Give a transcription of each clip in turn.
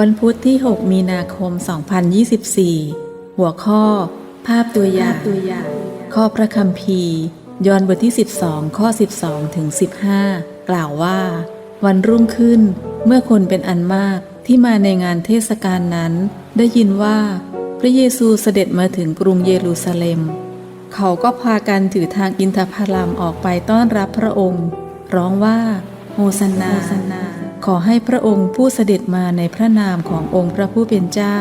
วันพุธที่ 6 มีนาคม 2024 หัวข้อ ภาพตัวอย่างข้อพระคัมภีร์ยอห์นบทที่ 12 ข้อ 12 ถึง 15 กล่าวว่า วันรุ่งขึ้นเมื่อคนเป็นอันมากที่มาในงานเทศกาลนั้น ได้ยินว่าพระเยซูเสด็จมาถึงกรุงเยรูซาเล็ม เขาก็พากันถือทางอินทผลัมออกไปต้อนรับพระองค์ ร้องว่าโฮสนนา ขอให้พระองค์ผู้เสด็จมาในพระนามขององค์พระผู้เป็นเจ้า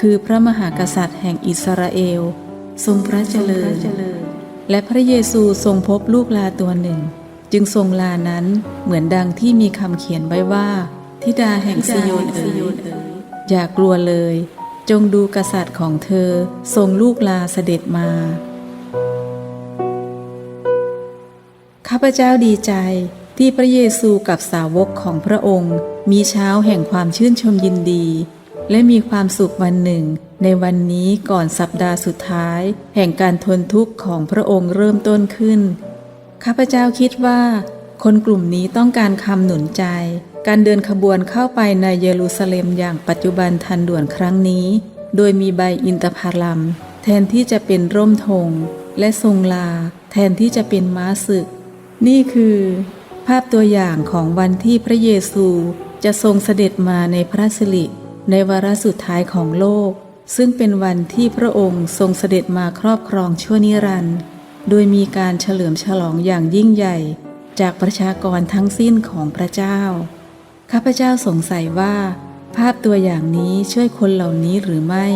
คือพระมหากษัตริย์แห่งอิสราเอล ทรงพระเจริญ และพระเยซูทรงพบลูกลาตัวหนึ่ง จึงทรงลานั้นเหมือนดังที่มีคำเขียนไว้ว่า ทิดาแห่งซิโยนเอ๋ยอย่ากลัวเลย จงดูกษัตริย์ของเธอทรงลูกลาเสด็จมาข้าพเจ้าดีใจ ที่พระเยซูกับสาวกของพระองค์ มีเช้าแห่งความชื่นชมยินดี และมีความสุขวันหนึ่ง ในวันนี้ก่อนสัปดาห์สุดท้าย แห่งการทนทุกข์ของพระองค์เริ่มต้นขึ้น ข้าพเจ้าคิดว่า คนกลุ่มนี้ต้องการคำหนุนใจ การเดินขบวนเข้าไปในเยรูซาเล็มอย่างปัจจุบันทันด่วนครั้งนี้ โดยมีใบอินทผลัม แทนที่จะเป็นร่มธงและทรงลา แทนที่จะเป็นม้าศึก นี่คือ ภาพตัวอย่างของวันที่พระเยซูจะทรงเสด็จมาในพระสิริในวาระสุดท้ายของโลก ซึ่งเป็นวันที่พระองค์ทรงเสด็จมาครอบครองชั่วนิรันดร์โดยมีการเฉลิมฉลองอย่างยิ่งใหญ่ จากประชากรทั้งสิ้นของพระเจ้า ข้าพเจ้าสงสัยว่า ภาพตัวอย่างนี้ช่วยคนเหล่านี้หรือไม่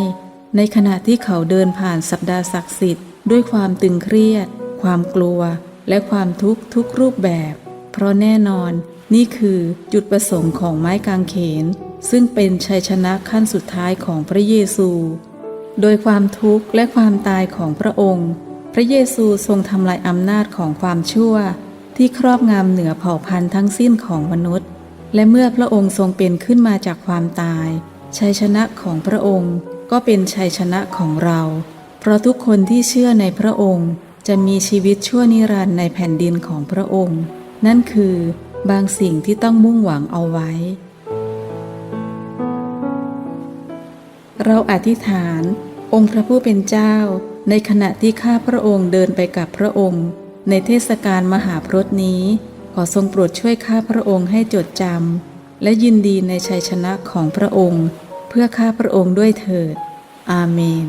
ในขณะที่เขาเดินผ่านสัปดาห์ศักดิ์สิทธิ์ด้วยความตึงเครียด ความกลัว และความทุกข์ทุกรูปแบบ เพราะแน่นอนนี่คือจุดประสงค์ของไม้กางเขน ซึ่งเป็นชัยชนะขั้นสุดท้ายของพระเยซู โดยความทุกข์และความตายของพระองค์ พระเยซูทรงทำลายอำนาจของความชั่ว ที่ครอบงำเหนือเผ่าพันธุ์ทั้งสิ้นของมนุษย์ และเมื่อพระองค์ทรงเป็นขึ้นมาจากความตาย ชัยชนะของพระองค์ก็เป็นชัยชนะของเรา เพราะทุกคนที่เชื่อในพระองค์จะมีชีวิตชั่วนิรันดร์ในแผ่นดินของพระองค์ นั่นคือบางสิ่งที่ต้องมุ่งหวังเอาไว้ เราอธิษฐาน องค์พระผู้เป็นเจ้า ในขณะที่ข้าพระองค์เดินไปกับพระองค์ ในเทศกาลมหาพรตนี้ ขอทรงโปรดช่วยข้าพระองค์ให้จดจำและยินดีในชัยชนะของพระองค์ เพื่อข้าพระองค์ด้วยเถิด อาเมน